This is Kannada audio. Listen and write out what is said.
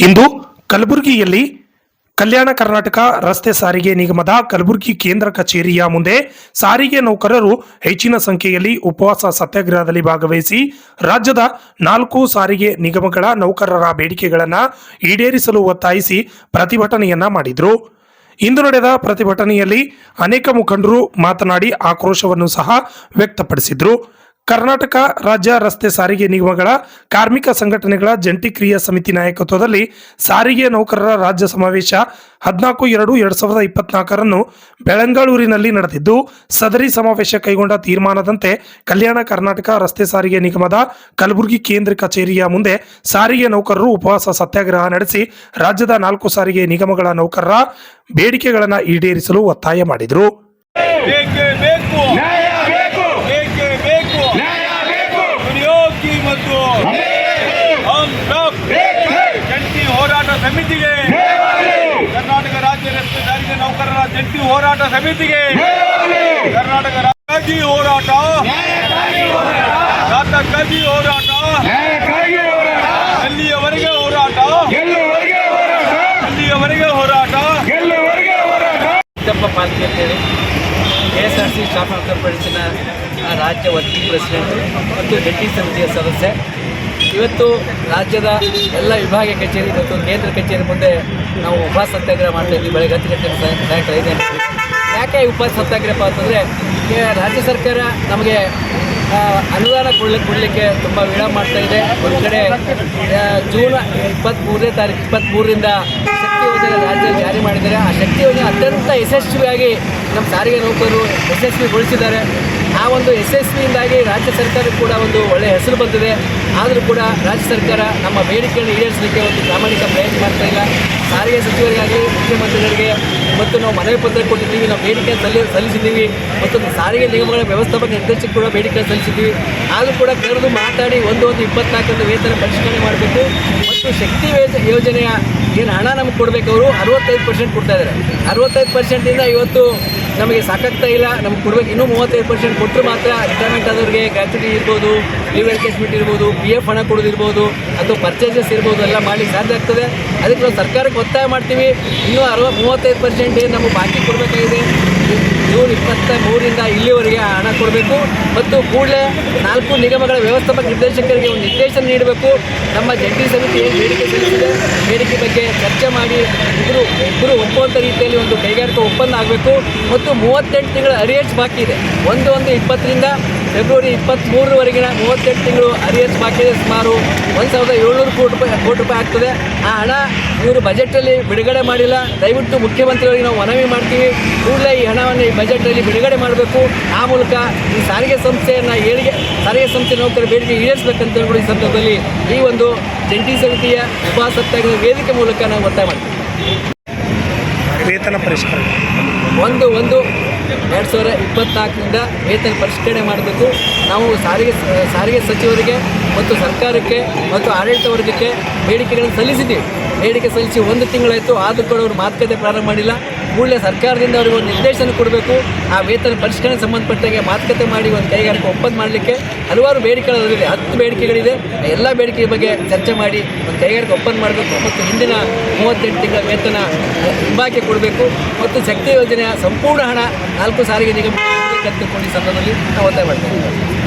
ಇಂದು ಕಲಬುರಗಿಯಲ್ಲಿ ಕಲ್ಯಾಣ ಕರ್ನಾಟಕ ರಸ್ತೆ ಸಾರಿಗೆ ನಿಗಮದ ಕಲಬುರಗಿ ಕೇಂದ್ರ ಕಚೇರಿಯ ಮುಂದೆ ಸಾರಿಗೆ ನೌಕರರು ಹೆಚ್ಚಿನ ಸಂಖ್ಯೆಯಲ್ಲಿ ಉಪವಾಸ ಸತ್ಯಾಗ್ರಹದಲ್ಲಿ ಭಾಗವಹಿಸಿ ರಾಜ್ಯದ ನಾಲ್ಕು ಸಾರಿಗೆ ನಿಗಮಗಳ ನೌಕರರ ಬೇಡಿಕೆಗಳನ್ನು ಈಡೇರಿಸಲು ಒತ್ತಾಯಿಸಿ ಪ್ರತಿಭಟನೆಯನ್ನ ಮಾಡಿದರು. ಇಂದು ನಡೆದ ಪ್ರತಿಭಟನೆಯಲ್ಲಿ ಅನೇಕ ಮುಖಂಡರು ಮಾತನಾಡಿ ಆಕ್ರೋಶವನ್ನು ಸಹ ವ್ಯಕ್ತಪಡಿಸಿದ್ರು. ಕರ್ನಾಟಕ ರಾಜ್ಯ ರಸ್ತೆ ಸಾರಿಗೆ ನಿಗಮಗಳ ಕಾರ್ಮಿಕ ಸಂಘಟನೆಗಳ ಜಂಟಿ ಕ್ರಿಯಾ ಸಮಿತಿ ನಾಯಕತ್ವದಲ್ಲಿ ಸಾರಿಗೆ ನೌಕರರ ರಾಜ್ಯ ಸಮಾವೇಶ ಹದಿನಾಲ್ಕು, ಎರಡು, ಎರಡ್ ಸಾವಿರದ ಇಪ್ಪತ್ನಾಲ್ಕರನ್ನು ಬೆಳಂಗಳೂರಿನಲ್ಲಿ ನಡೆದಿದ್ದು, ಸದರಿ ಸಮಾವೇಶ ಕೈಗೊಂಡ ತೀರ್ಮಾನದಂತೆ ಕಲ್ಯಾಣ ಕರ್ನಾಟಕ ರಸ್ತೆ ಸಾರಿಗೆ ನಿಗಮದ ಕಲಬುರಗಿ ಕೇಂದ್ರ ಕಚೇರಿಯ ಮುಂದೆ ಸಾರಿಗೆ ನೌಕರರು ಉಪವಾಸ ಸತ್ಯಾಗ್ರಹ ನಡೆಸಿ ರಾಜ್ಯದ ನಾಲ್ಕು ಸಾರಿಗೆ ನಿಗಮಗಳ ನೌಕರರ ಬೇಡಿಕೆಗಳನ್ನು ಈಡೇರಿಸಲು ಒತ್ತಾಯ ಮಾಡಿದರು ಬೇಕೇ ಬೇಕು ನ್ಯಾಯ ಬೇಕು ಬೇಕೇ ಬೇಕು ನ್ಯಾಯ ಬೇಕು ದುಡಿಯೋಗಿ ಮತ್ತು ಹಮ್ ಸಬ್ ಜಂಟಿ ಹೋರಾಟ ಸಮಿತಿಗೆ. ಕರ್ನಾಟಕ ರಾಜ್ಯ ರಸ್ತೆ ಸಾರಿಗೆ ನೌಕರರ ಜಂಟಿ ಹೋರಾಟ ಸಮಿತಿಗೆ. ಕರ್ನಾಟಕ ರಾಜ್ಯ ಹೋರಾಟ. ರಾಜ್ಯಕ್ಕಾಗಿ ಹೋರಾಟ. ಅಲ್ಲಿಯವರೆಗೆ ಹೋರಾಟ? ಅಲ್ಲಿಯವರೆಗೆ ಹೋರಾಟ? ಸಿದ್ದಪ್ಪ ಪಾಲ್ಕೆ ಅಂತೇಳಿ ಕೆ ಆರ್ ಸಿ ರಾಜ್ಯ ವರ್ಕಿಂಗ್ ಪ್ರೆಸಿಡೆಂಟ್ ಮತ್ತು ಜಂಟಿ ಸಮಿತಿಯ ಸದಸ್ಯ ಇವತ್ತು ರಾಜ್ಯದ ಎಲ್ಲ ವಿಭಾಗೀಯ ಕಚೇರಿ ಮತ್ತು ಕೇಂದ್ರ ಕಚೇರಿ ಮುಂದೆ ನಾವು ಉಪವಾಸ ಸತ್ಯಾಗ್ರಹ ಮಾಡ್ತಾ ಇದ್ವಿ ಬೆಳಗ್ಗೆ ಹತ್ತು ಗಂಟೆ ಸಾಯ- ಸಾಯಂಕಾಲ ಗಂಟೆ ಯಾಕೆ ಉಪ ಉಪವಾಸ ಸತ್ಯಾಗ್ರಹ ಅಂತಂದರೆ ರಾಜ್ಯ ಸರ್ಕಾರ ನಮಗೆ ಅನುದಾನ ಕೊಡ್ಲಿಕ್ಕೆ ಕೊಡಲಿಕ್ಕೆ ತುಂಬ ವಿಳಂಬ ಮಾಡ್ತಾ ಇದೆ. ಒಂದು ಕಡೆ ಜೂನ್ ಇಪ್ಪತ್ತ್ಮೂರನೇ ತಾರೀಕು ಇಪ್ಪತ್ತ್ಮೂರರಿಂದ ಶಕ್ತಿ ಯೋಜನೆ ರಾಜ್ಯ ಜಾರಿ ಮಾಡಿದ್ದಾರೆ. ಆ ಶಕ್ತಿ ಯೋಜನೆ ಅತ್ಯಂತ ಯಶಸ್ವಿಯಾಗಿ ನಮ್ಮ ಸಾರಿಗೆ ನೌಕರರು ಯಶಸ್ವಿಗೊಳಿಸಿದ್ದಾರೆ. ಆ ಒಂದು ಯಶಸ್ವಿಯಿಂದಾಗಿ ರಾಜ್ಯ ಸರ್ಕಾರ ಕೂಡ ಒಂದು ಒಳ್ಳೆಯ ಹೆಸರು ಬಂದಿದೆ. ಆದರೂ ಕೂಡ ರಾಜ್ಯ ಸರ್ಕಾರ ನಮ್ಮ ಬೇಡಿಕೆಯನ್ನು ಈಡೇರಿಸಲಿಕ್ಕೆ ಒಂದು ಪ್ರಾಮಾಣಿಕ ಪ್ರಯತ್ನ ಮಾಡ್ತಾ ಇಲ್ಲ. ಸಾರಿಗೆ ಸಚಿವರಿಗಾಗಲಿ, ಮುಖ್ಯಮಂತ್ರಿಗಳಿಗೆ ಮತ್ತು ನಾವು ಮನವಿ ಪತ್ರ ಕೊಟ್ಟಿದ್ದೀವಿ. ನಾವು ಬೇಡಿಕೆ ಸಲ್ಲಿ ಸಲ್ಲಿಸಿದ್ದೀವಿ. ಮತ್ತು ಸಾರಿಗೆ ನಿಗಮಗಳ ವ್ಯವಸ್ಥಾಪಕ ನಿರ್ದೇಶಕ ಕೂಡ ಬೇಡಿಕೆ ಸಲ್ಲಿಸಿದ್ದೀವಿ. ಆದರೂ ಕೂಡ ಕರೆದು ಮಾತಾಡಿ ಒಂದು ಒಂದು ಇಪ್ಪತ್ನಾಲ್ಕರಿಂದ ವೇತನ ಪರಿಷ್ಕರಣೆ ಮಾಡಬೇಕು. ಮತ್ತು ಶಕ್ತಿ ಯೋಜ- ಯೋಜನೆಯ ಏನು ಹಣ ನಮಗೆ ಕೊಡಬೇಕು ಅವರು ಅರವತ್ತೈದು ಪರ್ಸೆಂಟ್ ಕೊಡ್ತಾ ಇದ್ದಾರೆ. ಅರವತ್ತೈದು ಪರ್ಸೆಂಟಿಂದ ಇವತ್ತು ನಮಗೆ ಸಾಕಾಗ್ತಾ ಇಲ್ಲ. ನಮ್ಗೆ ಕೊಡ್ಬೇಕು. ಇನ್ನೂ ಮೂವತ್ತೈದು ಪರ್ಸೆಂಟ್ ಕೊಟ್ಟರು ಮಾತ್ರ ರಿಟೈರ್ಮೆಂಟ್ ಆದವ್ರಿಗೆ ಗ್ರ್ಯಾಚುಟಿ ಇರ್ಬೋದು ಲೀವ್ ಎನ್ಕೇಜ್ಮೆಂಟ್ ಇರ್ಬೋದು ಪಿ ಎಫ್ ಹಣ ಕೊಡೋದಿರ್ಬೋದು, ಅಥವಾ ಪರ್ಚೇಸಸ್ ಇರ್ಬೋದು, ಎಲ್ಲ ಮಾಡಲಿಕ್ಕೆ ಸಾಧ್ಯ ಆಗ್ತದೆ. ಅದಕ್ಕೆ ನಾವು ಸರ್ಕಾರಕ್ಕೆ ಒತ್ತಾಯ ಮಾಡ್ತೀವಿ. ಇನ್ನೂ ಅರವತ್ತು ಮೂವತ್ತೈದು ಪರ್ಸೆಂಟ್ ನಮಗೆ ಬಾಕಿ ಕೊಡಬೇಕಾಗಿದೆ. ಜೂನ್ ಇಪ್ಪತ್ತ ಮೂರಿಂದ ಇಲ್ಲಿವರೆಗೆ ಹಣ ಕೊಡಬೇಕು. ಮತ್ತು ಕೂಡಲೇ ನಾಲ್ಕು ನಿಗಮಗಳ ವ್ಯವಸ್ಥಾಪಕ ನಿರ್ದೇಶಕರಿಗೆ ಒಂದು ನಿರ್ದೇಶನ ನೀಡಬೇಕು. ನಮ್ಮ ಜಂಟಿ ಸಮಿತಿ ಏನು ಬೇಡಿಕೆ ಸಲ್ಲಿಸಿದೆ, ಬೇಡಿಕೆ ಬಗ್ಗೆ ಚರ್ಚೆ ಮಾಡಿ ಇಬ್ಬರು ಇಬ್ಬರು ಒಪ್ಪುವಂಥ ರೀತಿಯಲ್ಲಿ ಒಂದು ಕೈಗಾರಿಕಾ ಒಪ್ಪಂದ ಆಗಬೇಕು. ಮತ್ತು ಮೂವತ್ತೆಂಟು ತಿಂಗಳು ಅರಿಯರ್ಸ್ ಬಾಕಿ ಇದೆ. ಒಂದು ಒಂದು ಇಪ್ಪತ್ತರಿಂದ ಫೆಬ್ರವರಿ ಇಪ್ಪತ್ತ್ಮೂರರವರೆಗಿನ ಮೂವತ್ತೆಂಟು ತಿಂಗಳು ಅರಿಯರ್ಸ್ ಬಾಕಿ ಇದೆ. ಸುಮಾರು ಒಂದು ಸಾವಿರದ ಏಳ್ನೂರು ಕೋಟಿ ರೂಪಾಯಿ ಕೋಟಿ ರೂಪಾಯಿ ಆಗ್ತದೆ. ಆ ಹಣ ಇವರು ಬಜೆಟಲ್ಲಿ ಬಿಡುಗಡೆ ಮಾಡಿಲ್ಲ. ದಯವಿಟ್ಟು ಮುಖ್ಯಮಂತ್ರಿಯವರಿಗೆ ನಾವು ಮನವಿ ಮಾಡ್ತೀವಿ. ಕೂಡಲೇ ಈ ಹಣವನ್ನು ಈ ಬಜೆಟಲ್ಲಿ ಬಿಡುಗಡೆ ಮಾಡಬೇಕು. ಆ ಮೂಲಕ ಈ ಸಾರಿಗೆ ಸಂಸ್ಥೆಯನ್ನು ಏಳಿಗೆ, ಸಾರಿಗೆ ಸಂಸ್ಥೆ ನೌಕರ ಬೇಡಿಕೆ ಈಡೇರಿಸಬೇಕಂತ ಹೇಳ್ಬಿಟ್ಟು ಈ ಸಂದರ್ಭದಲ್ಲಿ ಈ ಒಂದು ಜಂಟಿ ಸಮಿತಿಯ ಸತ್ಯಾಗ್ರಹ ವೇದಿಕೆ ಮೂಲಕ ನಾವು ಒತ್ತಾಯ ಮಾಡ್ತೀವಿ. ವೇತನ ಪರಿಷ್ಕರಣೆ. ಒಂದು ಒಂದು ಎರಡು ಸಾವಿರ ಇಪ್ಪತ್ನಾಲ್ಕರಿಂದ ವೇತನ ಪರಿಷ್ಕರಣೆ ಮಾಡಬೇಕು. ನಾವು ಸಾರಿಗೆ ಸಾರಿಗೆ ಸಚಿವರಿಗೆ ಮತ್ತು ಸರ್ಕಾರಕ್ಕೆ ಮತ್ತು ಆಡಳಿತ ವರ್ಗಕ್ಕೆ ಬೇಡಿಕೆಗಳನ್ನು ಸಲ್ಲಿಸಿದ್ದೀವಿ. ಬೇಡಿಕೆ ಸಲ್ಲಿಸಿ ಒಂದು ತಿಂಗಳಾಯಿತು, ಆದರೂ ಕೂಡ ಅವರು ಮಾತುಕತೆ ಪ್ರಾರಂಭ ಮಾಡಿಲ್ಲ. ಕೂಡಲೇ ಸರ್ಕಾರದಿಂದ ಅವರಿಗೆ ಒಂದು ನಿರ್ದೇಶನ ಕೊಡಬೇಕು. ಆ ವೇತನ ಪರಿಷ್ಕರಣೆ ಸಂಬಂಧಪಟ್ಟಂಗೆ ಮಾತುಕತೆ ಮಾಡಿ ಒಂದು ಕೈಗಾರಿಕೆ ಒಪ್ಪಂದ ಮಾಡಲಿಕ್ಕೆ ಹಲವಾರು ಬೇಡಿಕೆಗಳಿದೆ. ಹತ್ತು ಬೇಡಿಕೆಗಳಿದೆ. ಎಲ್ಲ ಬೇಡಿಕೆ ಬಗ್ಗೆ ಚರ್ಚೆ ಮಾಡಿ ಒಂದು ಕೈಗಾರಿಕೆ ಒಪ್ಪಂದ ಮಾಡಬೇಕು ಮತ್ತು ಹಿಂದಿನ ಮೂವತ್ತೆಂಟು ತಿಂಗಳ ವೇತನ ಹಿಂಬಾಕಿ ಕೊಡಬೇಕು ಮತ್ತು ಶಕ್ತಿ ಯೋಜನೆಯ ಸಂಪೂರ್ಣ ಹಣ ನಾಲ್ಕು ಸಾರಿಗೆ ನಿಗಮ ಕತ್ತಿಕೊಂಡು ಸಂದರ್ಭದಲ್ಲಿ ನಾವು ಒತ್ತಾಯ ಮಾಡ್ತೇವೆ.